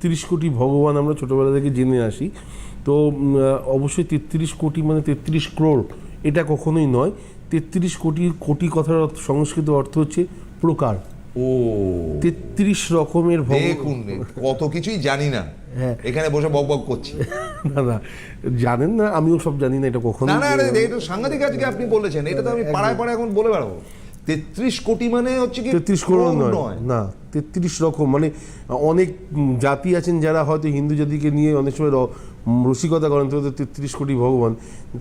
তেত্রিশ কোটি ভগবান আমরা ছোটোবেলা থেকে জেনে আসি। তো অবশ্যই তেত্রিশ কোটি মানে তেত্রিশ ক্রোড় এটা কখনোই নয়। তেত্রিশ কোটি কোটি কথার সংস্কৃত অর্থ হচ্ছে প্রকার। ও। তেত্রিশ রকমের দেখুন কত কিছুই জানি না। হ্যাঁ। এখানে বসে বক বক করছি। না না জানেন না আমিও সব জানি না এটা কখনো না না এটা সাংঘাতিক আজকে আপনি বলেছেন? এটা তো আমি পাড়ায় পাড়ায় এখন বলে বেড়াবো। তেত্রিশ কোটি মানে হচ্ছে কি তেত্রিশ করোড় ক্রোড় নয়। না তেত্রিশ রকম। মানে অনেক জাতি আছেন যারা হয়তো হিন্দু জাতিকে নিয়ে অনেক সময় রসিকতা করেন তো তেত্রিশ কোটি ভগবান।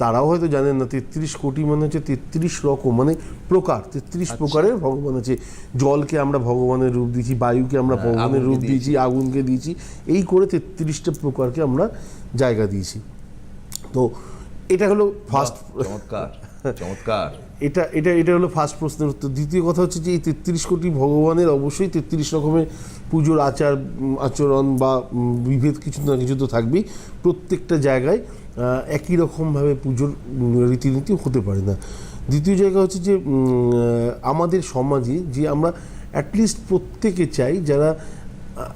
তারাও হয়তো জানেন না তেত্রিশ কোটি মানে হচ্ছে তেত্রিশ রকম মানে প্রকার তেত্রিশ প্রকারের ভগবান আছে। জলকে আমরা ভগবানের রূপ দিয়েছি বায়ুকে আমরা ভগবানের রূপ দিয়েছি। আগুনকে দিয়েছি এই করে তেত্রিশটা প্রকারকে আমরা জায়গা দিয়েছি। তো এটা হলো ফার্স্ট চমৎকার। চমৎকার। এটা এটা এটা হলো ফার্স্ট প্রশ্নের উত্তর। দ্বিতীয় কথা হচ্ছে যে এই তেত্রিশ কোটি ভগবানের অবশ্যই তেত্রিশ রকমের পুজোর আচার আচরণ বা বিভেদ কিছু না কিছু তো থাকবেই। প্রত্যেকটা জায়গায় একই রকমভাবে পুজোর রীতিনীতি হতে পারে না। দ্বিতীয় জায়গা হচ্ছে যে আমাদের সমাজে যে আমরা অ্যাটলিস্ট প্রত্যেকে চাই যারা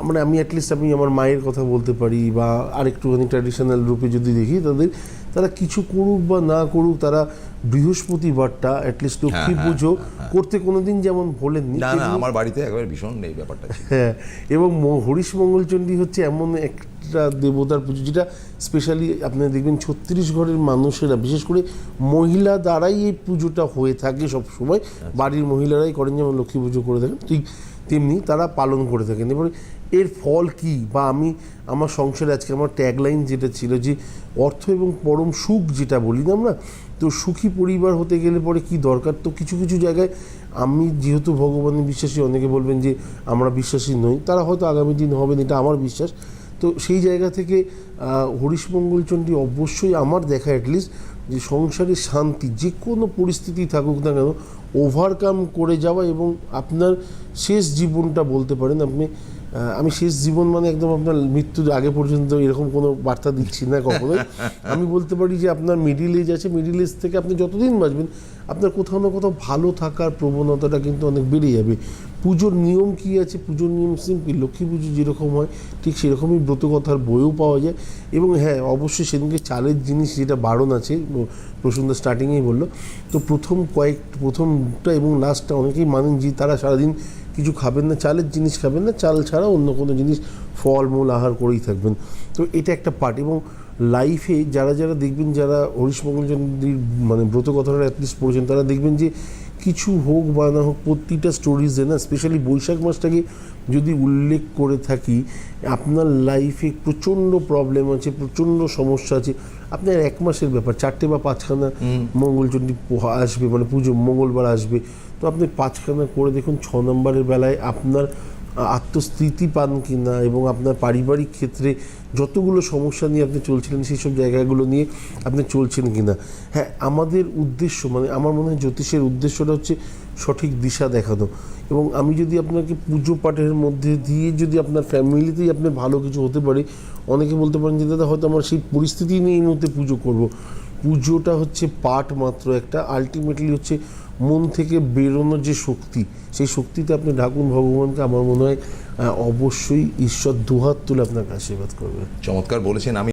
মানে আমি অ্যাটলিস্ট আমি আমার মায়ের কথা বলতে পারি বা আরেকটুখানি ট্র্যাডিশনাল রূপে যদি দেখি তাদের তারা কিছু করুক বা না করুক তারা বৃহস্পতিবারটা অ্যাটলিস্ট লক্ষ্মী হ্যাঁ, পুজো করতে কোনোদিন যেমন ভোলেননি না না আমার বাড়িতে একবার ভীষণ নেই ব্যাপারটা হ্যাঁ এবং হরিশ মঙ্গলচণ্ডী হচ্ছে এমন একটা দেবতার পুজো যেটা স্পেশালি আপনারা দেখবেন ছত্রিশ ঘরের মানুষেরা বিশেষ করে মহিলা দ্বারাই এই পুজোটা হয়ে থাকে সব সময় বাড়ির মহিলারাই করেন যেমন লক্ষ্মী পুজো করে থাকেন ঠিক তেমনি তারা পালন করে থাকেন। এবারে এর ফল কি? বা আমি আমার সংসারে আজকে আমার ট্যাগলাইন যেটা ছিল যে অর্থ এবং পরম সুখ যেটা বলি না আমরা তো সুখী পরিবার হতে গেলে পরে কি দরকার? তো কিছু কিছু জায়গায় আমি যেহেতু ভগবানের বিশ্বাসী অনেকে বলবেন যে আমরা বিশ্বাসী নই তারা হয়তো আগামী দিন হবেন এটা আমার বিশ্বাস। তো সেই জায়গা থেকে হরিশ মঙ্গলচণ্ডী অবশ্যই আমার দেখা অ্যাটলিস্ট যে সংসারের শান্তি, যে কোনো পরিস্থিতি থাকুক না কেন ওভারকাম করে যাওয়া এবং আপনার শেষ জীবনটা বলতে পারেন আপনি আমি শেষ জীবন মানে একদম আপনার মৃত্যুর আগে পর্যন্ত এরকম কোনো বার্তা দিচ্ছি না কখনোই। আমি বলতে পারি যে আপনার মিডিল এজ আছে মিডিল এজ থেকে আপনি যতদিন বাঁচবেন, আপনার কোথাও না কোথাও ভালো থাকার প্রবণতাটা কিন্তু অনেক বেড়ে যাবে। পুজোর নিয়ম কি আছে? পুজোর নিয়ম সিম্পল লক্ষ্মী পুজো যেরকম হয়, ঠিক সেরকমই ব্রতকথার বইও পাওয়া যায়। এবং হ্যাঁ অবশ্যই সেদিনকে চালের জিনিস যেটা বারণ আছে প্রসন্দা স্টার্টিংয়েই বলল, তো প্রথম কয়েক, প্রথমটা এবং লাস্টটা অনেকেই মানেন যে তারা সারাদিন কিছু খাবেন না, চালের জিনিস খাবেন না, চাল ছাড়া অন্য কোনো জিনিস ফলমূল আহার করেই থাকবেন। তো এটা একটা পার্ট এবং লাইফে যারা যারা দেখবেন, যারা হরিশ মঙ্গলচন্দ্রীর মানে ব্রত কথাটা অ্যাটলিস্ট পড়েছেন, তারা দেখবেন যে কিছু হোক বা না হোক প্রতিটা স্টোরিজে না স্পেশালি বৈশাখ মাসটাকে যদি উল্লেখ করে থাকি আপনার লাইফে প্রচণ্ড প্রবলেম আছে প্রচণ্ড সমস্যা আছে। আপনার এক মাসের ব্যাপার চারটে বা পাঁচখানা মঙ্গলচণ্ডী আসবে মানে পুজো মঙ্গলবার আসবে। তো আপনি পাঁচখানা করে দেখুন ছ নম্বরের বেলায় আপনার আত্মস্থিতি পান কিনা এবং আপনার পারিবারিক ক্ষেত্রে যতগুলো সমস্যা নিয়ে আপনি চলছিলেন, সেই সব জায়গাগুলো নিয়ে আপনি চলছেন কিনা? হ্যাঁ আমাদের উদ্দেশ্য মানে আমার মনে হয় জ্যোতিষের উদ্দেশ্যটা হচ্ছে সঠিক দিশা দেখানো। এবং আমি যদি আপনাকে পুজো পাঠের মধ্যে দিয়ে যদি আপনার ফ্যামিলিতেই আপনি ভালো কিছু হতে পারে, অনেকে বলতে পারেন যে, দাদা, হয়তো আমার সেই পরিস্থিতি নিয়ে এই মুহূর্তে পুজো করব। পুজোটা হচ্ছে পাঠ মাত্র একটা। আলটিমেটলি হচ্ছে মন থেকে বেরোনোর যে শক্তি, সেই শক্তিতে আপনি ঢাকুন ভগবানকে আমার মনে হয় অবশ্যই ঈশ্বর দুহাত তুলে আপনাকে আশীর্বাদ করবে। চমৎকার বলেছেন। আমি